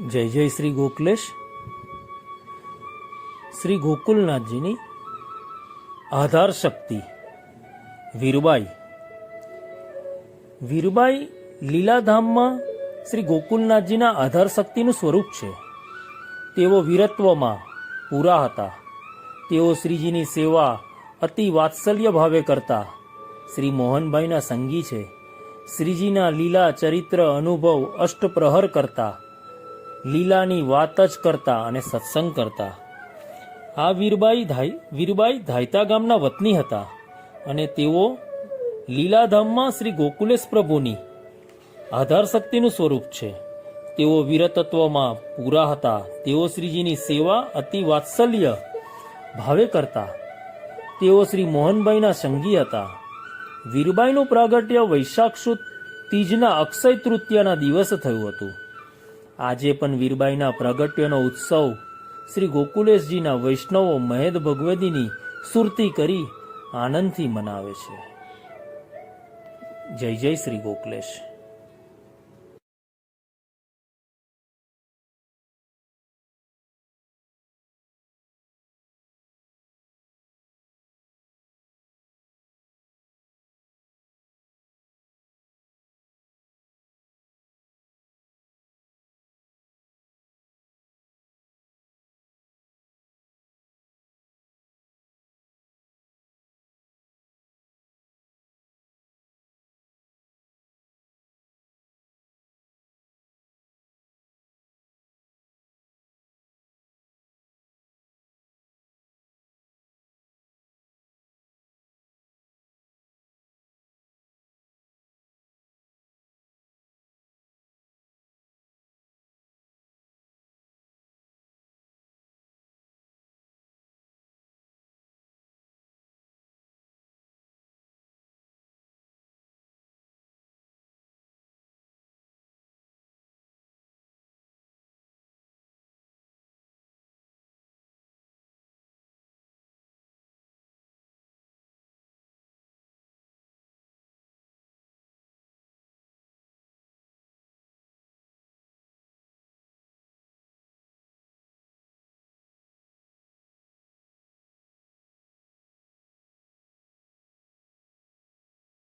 જય જય શ્રી ગોકલેશ. શ્રી ગોકુલનાથજીની આધાર શક્તિ, વીરબાઈ. વીરબાઈ લીલાધામમાં શ્રી ગોકુલનાથજીના આધાર શક્તિનું સ્વરૂપ છે. તેઓ વીરત્વમાં પૂરા હતા. તેઓ શ્રીજીની સેવા અતિ વાત્સલ્ય ભાવે કરતા. શ્રી મોહનભાઈના સંગી છે. શ્રીજીના લીલા ચરિત્ર અનુભવ અષ્ટપ્રહર કરતા. લીલાની વાત જ કરતા અને સત્સંગ કરતા. આ વીરબાઈ ધાઈ, વીરબાઈ ધાયતા ગામના વતની હતા અને તેઓ લીલાધામમાં શ્રી ગોકુલેશ પ્રભુની આધાર શક્તિનું સ્વરૂપ છે. તેઓ વીરતત્વમાં પૂરા હતા. તેઓ શ્રીજીની સેવા અતિ વાત્સલ્ય ભાવે કરતા. તેઓ શ્રી મોહનભાઈના સંગી હતા. વીરબાઈનું પ્રાગટ્ય વૈશાખ સુદ તીજના અક્ષય તૃતીયાના દિવસે થયું હતું. આજે પણ વીરબાઈના પ્રગટ્યનો ઉત્સવ શ્રી ગોકુલેશજીના વૈષ્ણવો મહેદ ભગવદીની સુરતી કરી આનંદથી મનાવે છે. જય જય શ્રી ગોકુલેશ.